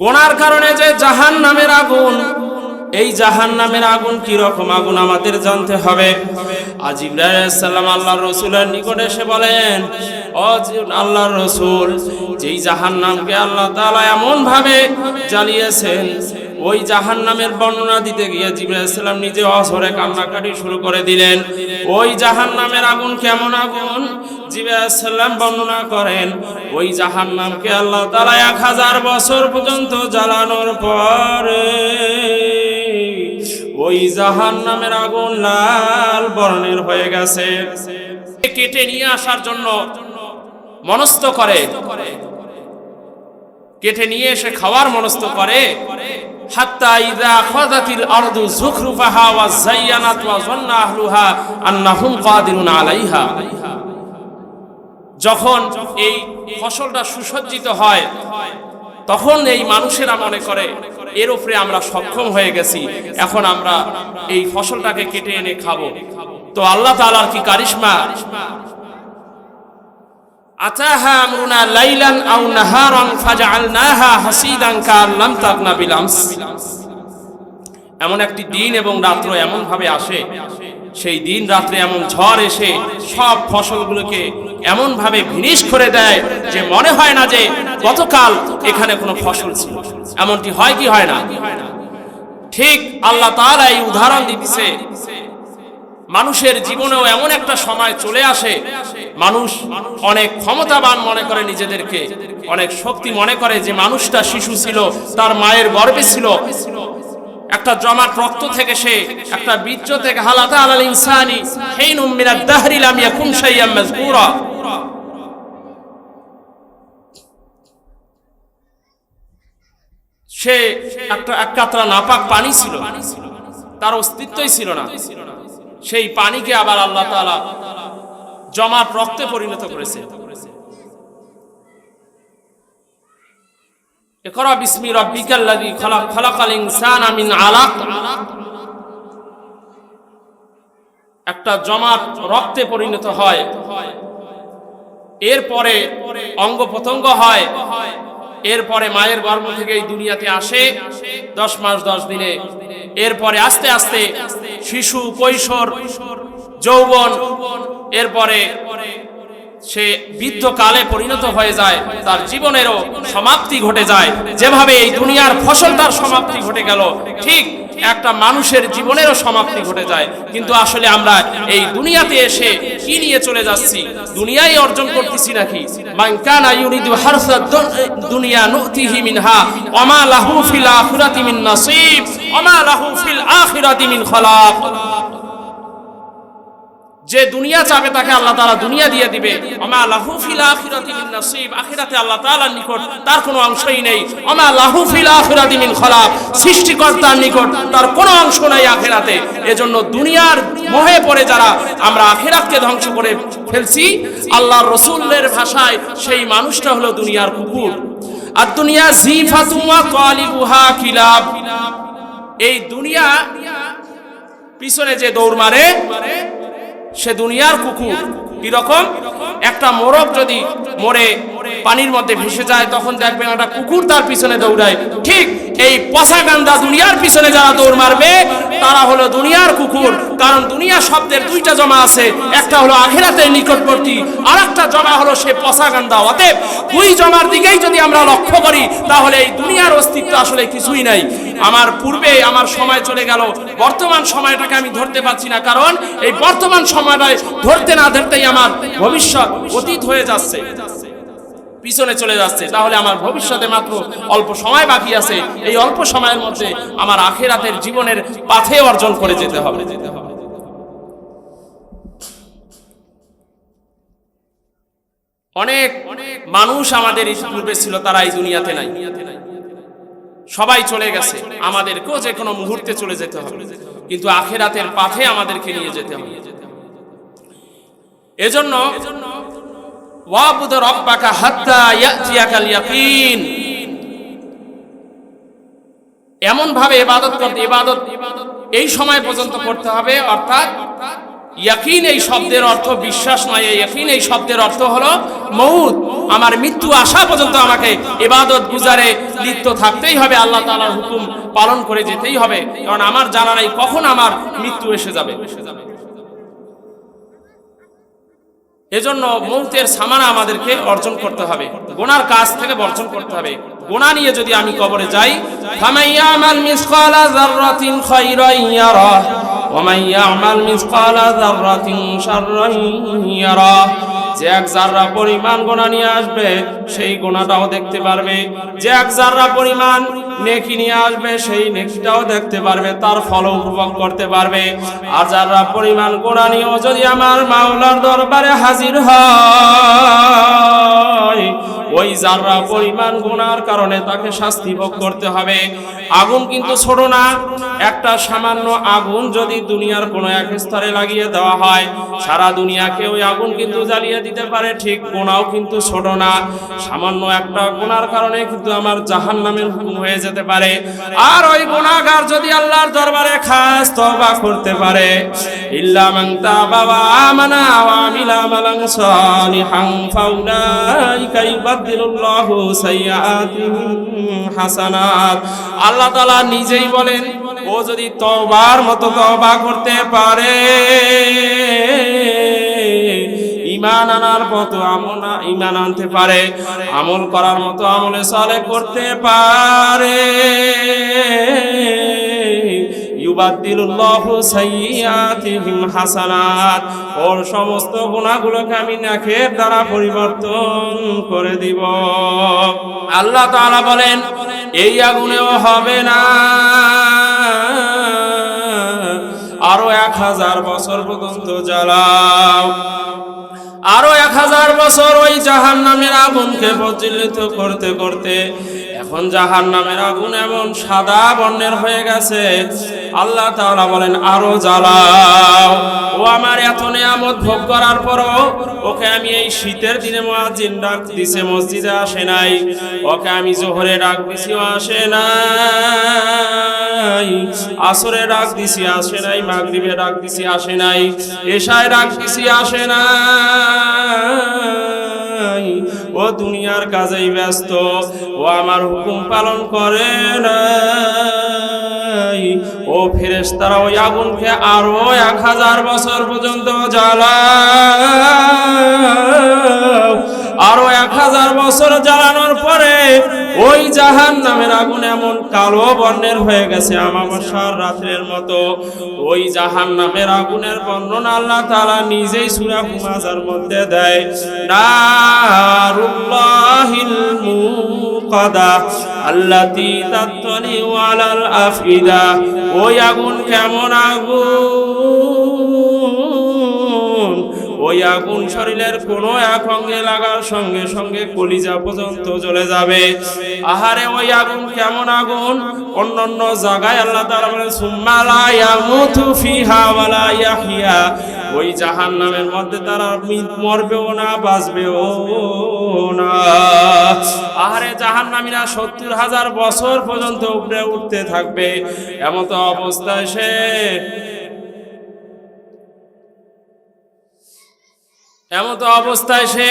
গোনার কারণে যে জাহান নামের আগুন, এই জাহান নামের আগুন কি রকম আগুন আমাদের জানতে হবে। আজ ইব্রাহিম আল্লাহ রসুলের নিকট এসে বলেন আল্লাহ রসুল, যেই জাহান নামকে আল্লাহ তাআলা এমন ভাবে জ্বালিয়েছেন, ওই জাহান নামের বর্ণনা দিতে গিয়ে জিব্রাহিম নিজে অসরে কান্নাকাটি শুরু করে দিলেন। ওই জাহান নামের আগুন কেমন আগুন? জিব্রাহিম বর্ণনা করেন, ওই জাহান নামকে আল্লাহ তাআলা এক হাজার বছর পর্যন্ত জ্বালানোর পরে ওই জাহান নামের আগুন লাল বর্ণের হয়ে গেছে। কেটে নিয়ে আসার জন্য মনস্থ করে। কেটে নিয়ে এসে খাওয়ার মনস্থ করে। আলাইহা। যখন এই ফসলটা সুসজ্জিত হয়, তখন এই মানুষেরা মনে করে, এর উপরে আমরা সক্ষম হয়ে গেছি, এখন আমরা এই ফসলটাকে কেটে এনে খাব। তো আল্লাহ তাআলার কি কারিশমা? এমন একটি দিন এবং রাত্র এমন ভাবে আসে, সেই দিন রাত্রে এমন ঝড় এসে সব ফসলগুলোকে এমন ভাবে ভিনিশ করে দেয় যে মনে হয় না যে গতকাল এখানে কোনো ফসল ছিল। এমনটি হয় কি হয় না? ঠিক আল্লাহ তাআলা এই উদাহরণ দিতেছে। মানুষের জীবনেও এমন একটা সময় চলে আসে, মানুষ অনেক ক্ষমতাবান মনে করে নিজেদেরকে, অনেক শক্তি মনে করে যে মানুষটা শিশু ছিল, তার মায়ের গর্ভে ছিল। একটা জমাট রক্ত থেকে সে, একটা বীর্য থেকে হালাতা আলাল ইনসানি, হেইনুম মিনাদ দাহরি লাম ইয়াকুন শাইয়াম মাযকুরা। সে একটা এক কাতরা নাপাক পানি ছিল। তার অস্তিত্বই ছিল না। সেই পানিকে আবার আল্লাহ তাআলা জমাট রক্তে পরিণত করেছে। ইকরা বিসমি রাব্বিকাল্লাযী খালাক খালাকাল ইনসানা মিন আলাক। একটা জমাট রক্তে পরিণত হয়। এরপরে অঙ্গ প্রত্যঙ্গ হয়। এরপরে মায়ের গর্ভ থেকে এই দুনিয়াতে আসে দশ মাস, দশ দিনে। এরপরে আস্তে আস্তে শিশু, কৈশোর, যৌবন, এরপরে সে বৃদ্ধ কালে পরিণত হয়ে যায়, তার জীবনেরও সমাপ্তি ঘটে যায়। যেভাবে এই দুনিয়ার ফসল তার সমাপ্তি ঘটে গেল, ঠিক একটা মানুষের জীবনেরও সমাপ্তি ঘটে যায়। কিন্তু আসলে আমরা এই দুনিয়াতে এসে কি নিয়ে চলে যাচ্ছি? দুনিয়াই অর্জন করতেছি নাকি? দুনিয়া নুতিহি মিনহা অমা লাহু ফিল আখিরাতি মিন নাসিব অমা লাহু ফিল আখিরাতি মিন খলাক। যে দুনিয়া চাবে তাকে আল্লাহ তাআলা দুনিয়া দিয়ে দিবে। আমা লাহু ফিল আখিরাতি মিন নাসিব। আখিরাতে আল্লাহ তাআলার নিকট তার কোনো অংশই নেই। আমা লাহু ফিল আখিরাতি মিন খলাক। সৃষ্টিকর্তার নিকট তার কোনো অংশ নাই আখিরাতে। এজন্য দুনিয়ার মোহে পড়ে যারা, আমরা আখিরাতকে ধ্বংস করে ফেলছি। আল্লাহর রাসূলের ভাষায় সেই মানুষটা হলো দুনিয়ার কুকুর। আর দুনিয়া জিফাতুম কালিবুহা কিলাব। এই দুনিয়া পিছনে যে দৌড় মারে সে দুনিয়ার কুকুর। কীরকম একটা মোরগ যদি মরে পানির মধ্যে ভেসে যায়, তখন দেখবেন একটা কুকুর তার পিছনে দৌড়ায়। ঠিক এই পচা গান্দা দুনিয়ার পিছনে যারা দৌড় মারবে, তারা হলো দুনিয়ার কুকুর। কারণ দুনিয়া শব্দের দুইটা জমা আছে, একটা হলো আখেরাতের নিকটবর্তী আর একটা জমা হলো সে পচা গান্দা অতএব দুই জমার দিকেই যদি আমরা লক্ষ্য করি, তাহলে এই দুনিয়ার অস্তিত্ব আসলে কিছুই নাই। আমার পূর্বে আমার সময় চলে গেল, বর্তমান সময়টাকে আমি ধরতে পারছি না, কারণ এই বর্তমান সময়টায় ধরতে না ধরতেই আমার ভবিষ্যৎ অতীত হয়ে যাচ্ছে। পিছনে চলে যাচ্ছে। তাহলে আমার ভবিষ্যতে মাত্র অল্প সময় বাকি আছে। এই অল্প সময়ের মধ্যে আমার আখেরাতের জীবনের পাথে অর্জন করে যেতে হবে। অনেক মানুষ আমাদের পূর্বে ছিল, তারা এই দুনিয়াতে নাই। সবাই চলে গেছে। আমাদেরকেও যে কোনো মুহূর্তে চলে যেতে হবে। কিন্তু আখেরাতের পাথে আমাদেরকে নিয়ে যেতে হবে। এজন্য ওয়াবুদ রব্বাকা হাত্তা ইয়াতিয়াকাল ইয়াকিন এমন ভাবে ইবাদত করতে, ইবাদত এই সময় পর্যন্ত করতে হবে, অর্থাৎ ইয়াকিন এই শব্দের অর্থ বিশ্বাস নয় ইয়াকিন এই শব্দের অর্থ হলো আমার মৃত্যু আসা পর্যন্ত আমাকে ইবাদত গুজারে লিপ্ত থাকতেই হবে, আল্লাহ তাআলার হুকুম পালন করে যেতেই হবে। কারণ আমার জানা নাই কখন আমার মৃত্যু এসে যাবে। এজন্য মৌতের সামানা আমাদেরকে অর্জন করতে হবে। গোনার কাজ থেকে বর্জন করতে হবে। গোনা নিয়ে যদি আমি কবরে যাই ওয়া ইয়ামাল মিসকালা যাররাতিন শাররান ইয়ারা। যে এক জাররা পরিমাণ গোনা নিয়ে আসবে, সেই গোনাটাও দেখতে পারবে। যে এক জাররা পরিমাণ নেকি নিয়ে আসবে, সেই নেকিটাও দেখতে পারবে, তার ফল উপভোগ করতে পারবে। আর যারা পরিমাণ গোনা নিয়েও যদি আমার মাওলার দরবারে হাজির হয় ওই যারা পরিমাণ গুনার কারণে তাকে শাস্তি ভোগ করতে হবে। আগুন কিন্তু ছোট না, একটা সামান্য আগুন যদি দুনিয়ার কোনো এক স্তরে লাগিয়ে দেওয়া হয়, সারা দুনিয়াকে ওই আগুন কিন্তু জ্বালিয়ে দিতে পারে, ঠিক গোনাও কিন্তু ছোট না। সামান্য একটা গোনার কারণে কিন্তু আমার জাহান নামের হুকুম হয়ে যেতে পারে। আর ওই গুনাহগার যদি আল্লাহর দরবারে খাস তওবা করতে পারে, ইল্লা তাবা ওয়া আমানা ওয়া আমিলা আমালান সালিহান, ফাউলাইকা ইউবাদদিলুল্লাহু আল্লাহ তাআলা নিজেই বলেন, ও যদি তওবার মতো তওবা করতে পারে ইমান আনার মতো আমল ইমান আনতে পারে, আমল করার মতো আমলে সলে করতে পারে। ইউবাদদিলুল্লাহু সাইয়্যাতিহিম হাসানাত। ওর সমস্ত গুনাহগুলোকে আমি দ্বারা পরিবর্তন করে দিব। আল্লাহ তাআলা বলেন, এই আগুনেও হবে না। আরও এক হাজার বছর পর্যন্ত জ্বালাও। আরও এক হাজার বছর ওই জাহান নামের আগুনকে প্রজ্বলিত করতে করতে এখন জাহান নামের আগুন এমন সাদা বর্ণের হয়ে গেছে। আল্লাহ তাআলা বলেন, আরও জ্বালাও। ও আমার এত নিয়ামত ভোগ করার পরও ওকে আমি এই শীতের দিনে মুয়াজ্জিন ডাক দিছে, মসজিদে আসে নাই। ওকে আমি জোহরে ডাক দিছি আসে নাই। আসরে ডাক দিছি, আসে নাই। মাগরিবে ডাক দিছি, আসে নাই। এশায় ডাক দিছি, আসে নাই। ও দুনিয়ার কাজেই ব্যস্ত, ও আমার হুকুম পালন করে না ও ফেরেস তারা ওই আগুনকে আরও এক হাজার বছর পর্যন্ত জ্বালাও আরও এক হাজার বছর জ্বালানোর পরে ওই জাহান নামের আগুন এমন কালো বর্ণের হয়ে গেছে আমাবস্যার রাত্রের মতো। ওই জাহান নামের আগুনের বর্ণনা আল্লাহ তাআলা নিজেই সূরা হুমাজার মধ্যে দেয়, নারুল্লাহিল মুকাদা আল্লাতী তাত্তালিউ আলাল আফিদা। ওই আগুন কেমন আগুন? আগুন শরীরের কোনো এক অঙ্গে লাগার সঙ্গে সঙ্গে কলিজা পর্যন্ত জ্বলে যাবে। আহারে ওই আগুন কেমন আগুন? অন্যান্য জায়গায় আল্লাহ তাআলা বলেন, সুম্মা লা ইয়ামুতু ফিহা ওয়া লা ইয়াহইয়া। ওই জাহান্নামের মধ্যে তারা মরবেও না, বাঁচবেও না। আহারে জাহান্নামীরা সত্তর হাজার বছর পর্যন্ত উপরে উঠতে থাকবে। এমত অবস্থায় সে এমত অবস্থায় সে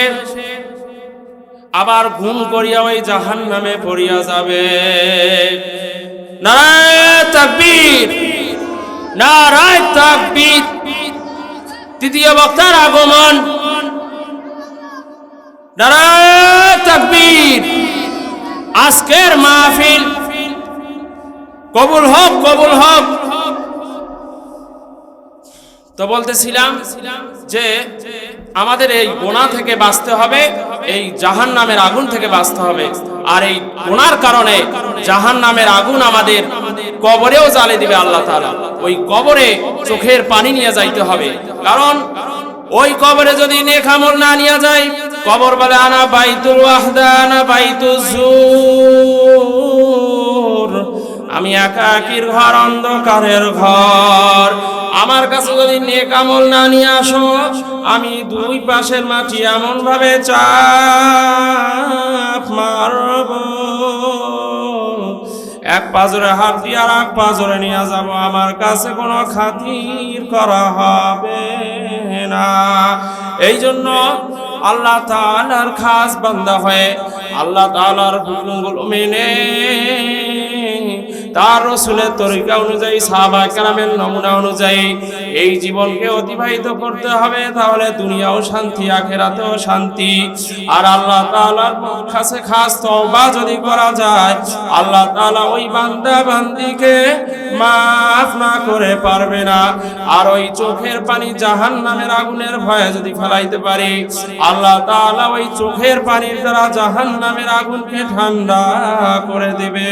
আবার ঘুম করিয়া ওই জাহান নামে পড়িয়া যাবে। নারায় তৃতীয় বক্তার আগমন। আজকের মাহফিল। কবুল হোক কবুল হোক। তো বলতেছিলাম যে আমাদের এই গোনা থেকে বাঁচতে হবে, এই জাহান নামের আগুন থেকে বাঁচতে হবে। আর এই গোনার কারণে জাহান নামের আগুন আমাদের কবরেও জ্বালে দিবে আল্লাহ তালা ওই কবরে চোখের পানি নিয়ে যাইতে হবে। কারণ ওই কবরে যদি নেক আমল না নিয়ে যায়, কবর বলে, আনা বাইতুল ওয়াহদা, আনা বাইতুজ জুর। আমি একাকির ঘর, অন্ধকারের ঘর। আমার কাছে যদি নেক আমল না নিয়ে আসো, আমি দুই পাশের মাটি এমন ভাবে চাপ মারব। এক পাজরে হাত দিয়ে আর এক পাজরে নিয়ে যাব, আমার কাছে কোনো খাতির করা হবে না। এই জন্য আল্লাহ তাআলার খাস বান্দা হয়ে, আল্লাহ তাআলার হুকুমগুলো মেনে তার রসুলের তরিকা অনুযায়ী সাহাবা কারামের নমুনা অনুযায়ী এই জীবনকে অতিবাহিত করতে হবে, তাহলে দুনিয়াও শান্তি, আখেরাতেও শান্তি। আর আল্লাহ তাআলার কাছে খাস তওবা যদি করা যায়, আল্লাহ তাআলা ওই বান্দা বান্দিকে মাফ না করে পারবে না। আর ওই চোখের পানি জাহান্নামের আগুনের ভয়ে যদি ফেলাইতে পারি, আল্লাহ তাআলা ওই চোখের পানির দ্বারা জাহান্নামের আগুনকে ঠান্ডা করে দেবে।